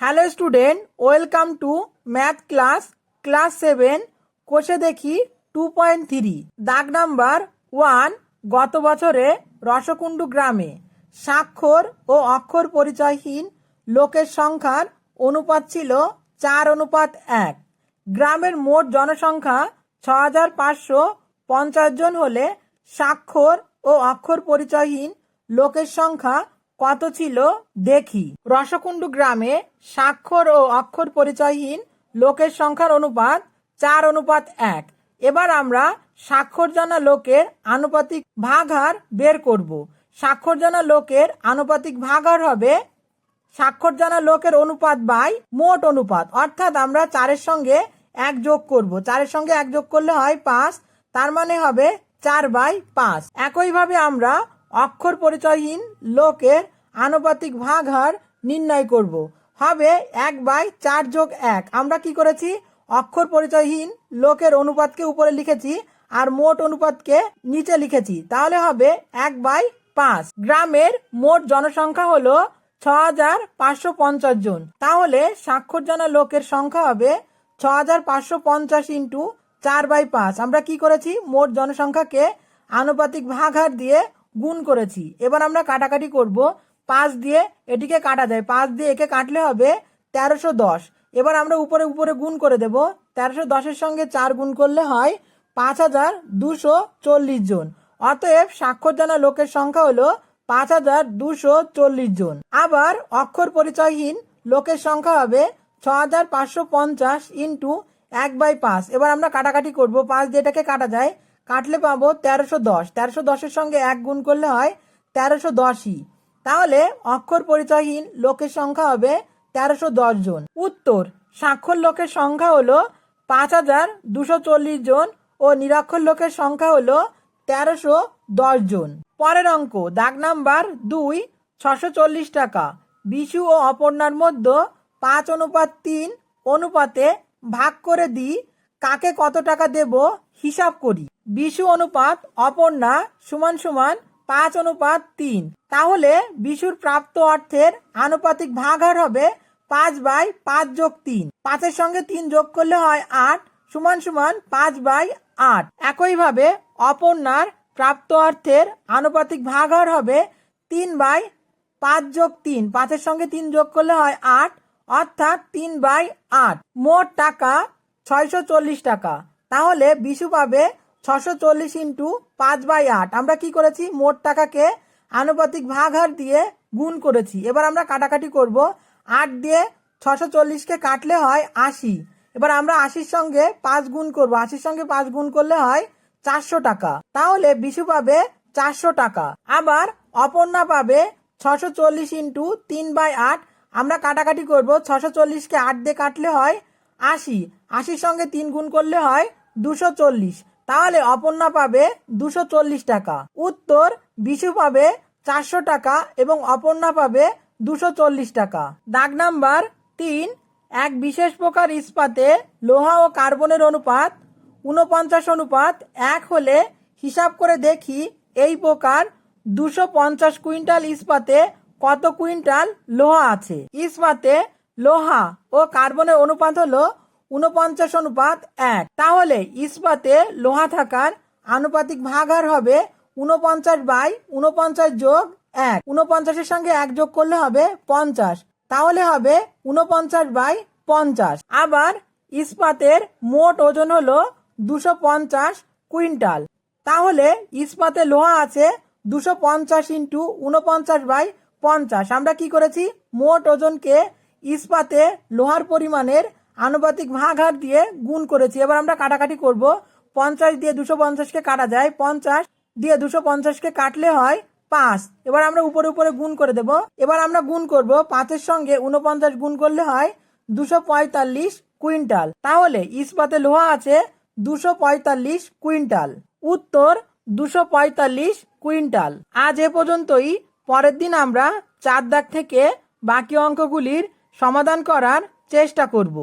Hello student welcome to math class class seven কোষে দেখি two point three দাগ number one গত বছরে রসকুণ্ডু গ্রামে স্বাক্ষর ও অক্ষর পরিচয়হীন লোকের সংখ্যার অনুপাত ছিল চার অনুপাত এক। গ্রামের মোট জনসংখ্যা ছ হাজার পাঁচশো পঞ্চাশ জন হলে স্বাক্ষর ও অক্ষর পরিচয়হীন লোকের সংখ্যা কত ছিল? দেখি। রসকুণ্ডু গ্রামে স্বাক্ষর ও অক্ষর পরিচয়হীন লোকের সংখ্যার অনুপাত চার, অনুপাত এক। এবার আমরা স্বাক্ষর জানা লোকের আনুপাতিক ভাগহার বের করব। স্বাক্ষর জানা লোকের আনুপাতিক ভাগহার হবে স্বাক্ষর জানা লোকের অনুপাত বাই মোট অনুপাত। অর্থাৎ আমরা চারের সঙ্গে এক যোগ করব। চারের সঙ্গে এক যোগ করলে হয় পাঁচ, তার মানে হবে চার বাই পাঁচ। একইভাবে আমরা অক্ষর পরিচয়হীন লোকের আনুপাতিক ভাগহার নির্ণয় করব। হবে এক বাই চার যোগ এক। আমরা কি করেছি? অক্ষর পরিচয়হীন লোকের অনুপাতকে উপরে লিখেছি আর মোট অনুপাতকে নিচে লিখেছি। তাহলে হবে এক বাই পাঁচ। গ্রামের মোট জনসংখ্যা হলো ছ হাজার পাঁচশো পঞ্চাশ জন। তাহলে স্বাক্ষর জানা লোকের সংখ্যা হবে ছ হাজার পাঁচশো পঞ্চাশ ইন্টু চার বাই পাঁচ। আমরা কি করেছি? মোট জনসংখ্যাকে আনুপাতিক ভাগহার দিয়ে গুণ করেছি। এবার আমরা কাটাকাটি করব। পাঁচ দিয়ে এটিকে কাটা যায়। পাঁচ দিয়ে একে কাটলে হবে তেরোশো দশ। এবার আমরা উপরে উপরে গুণ করে দেব। তেরোশো দশের সঙ্গে চার গুণ করলে হয় পাঁচ হাজার দুশো চল্লিশ জন। অতএব স্বাক্ষর জানা লোকের সংখ্যা হলো পাঁচ হাজার দুশো চল্লিশ জন। আবার অক্ষর পরিচয়হীন লোকের সংখ্যা হবে ছ হাজার পাঁচশো পঞ্চাশ ইন্টু এক বাই পাঁচ। এবার আমরা কাটাকাটি করব। পাঁচ দিয়ে এটাকে কাটা যায় কাটলে পাবো তেরোশো দশ। তেরোশো দশের সঙ্গে এক গুণ করলে হয় তেরোশো দশই। তাহলে অক্ষর পরিচয়হীন লোকের সংখ্যা হবে তেরোশো দশ জন। উত্তর, স্বাক্ষর লোকের সংখ্যা হলো পাঁচ হাজার দুশো চল্লিশ জন ও নিরক্ষর লোকের সংখ্যা হলো তেরোশো দশ জন। পরের অঙ্ক, দাগ নাম্বার দুই, ছশো চল্লিশ টাকা। বিশু ও অপর্ণার মধ্যে পাঁচ অনুপাত তিন অনুপাতে ভাগ করে দিই, কাকে কত টাকা দেব হিসাব করি। বিশু অনুপাত অপর্ণা সমান সমান পাঁচ অনুপাত তিন। তাহলে বিশুর প্রাপ্ত অর্থের আনুপাতিক ভাগহার হবে পাঁচ বাই পাঁচ যোগ তিন। পাঁচের সঙ্গে তিন যোগ করলে হয় আট, সমান সমান পাঁচ বাই আট। একইভাবে অপর্ণার প্রাপ্ত অর্থের আনুপাতিক ভাগহার হবে তিন বাই পাঁচ যোগ তিন। পাঁচের সঙ্গে তিন যোগ করলে হয় আট, অর্থাৎ তিন বাই আট। মোট টাকা ছয়শো চল্লিশ টাকা। তাহলে বিশু পাবে ছশো চল্লিশ ইন্টু পাঁচ বাই আট। আমরা কি করেছি? মোট টাকাকে আনুপাতিক ভাগহার দিয়ে গুণ করেছি। এবার আমরা কাটাকাটি করব। আট দিয়ে ছশো চল্লিশকে কাটলে হয় আশি। এবার আমরা আশির সঙ্গে পাঁচ গুণ করব। আশির সঙ্গে পাঁচ গুণ করলে হয় চারশো টাকা। তাহলে বিশু পাবে চারশো টাকা। আবার অপর্ণা পাবে ছশো চল্লিশ ইন্টু তিন বাই আট। আমরা কাটাকাটি করব। ছশো চল্লিশকে আট দিয়ে কাটলে হয় আশি। আশির সঙ্গে তিন গুণ করলে হয় দুশো চল্লিশ। তাহলে অপর্ণা পাবে দুশো চল্লিশ টাকা। উত্তর, বিশু পাবে চারশো টাকা এবং অপর্ণা পাবে দুশো চল্লিশ টাকা। দাগ নাম্বার তিন, এক বিশেষ প্রকার ইস্পাতে লোহা ও কার্বনের অনুপাত উনপঞ্চাশ অনুপাত এক হলে হিসাব করে দেখি এই প্রকার দুশো পঞ্চাশ কুইন্টাল ইস্পাতে কত কুইন্টাল লোহা আছে। ইস্পাতে লোহা ও কার্বনের অনুপাত হলো উনপঞ্চাশ অনুপাত এক। তাহলে ইস্পাতে লোহা থাকার আনুপাতিক ভাগহার হবে উনপঞ্চাশ বাই উনপঞ্চাশ যোগ এক। উনপঞ্চাশের সঙ্গে এক যোগ করলে হবে পঞ্চাশ। তাহলে হবে উনপঞ্চাশ বাই পঞ্চাশ। আবার ইস্পাতের মোট ওজন হলো দুশো পঞ্চাশ কুইন্টাল। তাহলে ইস্পাতে লোহা আছে দুশো পঞ্চাশ ইন্টু উনপঞ্চাশ বাই পঞ্চাশ। আমরা কি করেছি? মোট ওজনকে ইস্পাতে লোহার পরিমাণের আনুপাতিক ভাগহার দিয়ে গুণ করেছি। এবার আমরা কাটাকাটি করব। পঞ্চাশ দিয়ে দুশো পঞ্চাশকে কাটা যায়। পঞ্চাশ দিয়ে দুশো পঞ্চাশকে কাটলে হয় পাঁচ। এবার আমরা উপরে উপরে গুণ করে দেব। এবার আমরা গুণ করব। পাঁচের সঙ্গে উনপঞ্চাশ গুণ করলে হয় দুশো পঁয়তাল্লিশ কুইন্টাল। তাহলে ইস্পাতে লোহা আছে দুশো পঁয়তাল্লিশ কুইন্টাল। উত্তর দুশো পঁয়তাল্লিশ কুইন্টাল। আজ এ পর্যন্তই। পরের দিন আমরা চার দাগ থেকে বাকি অঙ্কগুলির সমাধান করার চেষ্টা করব।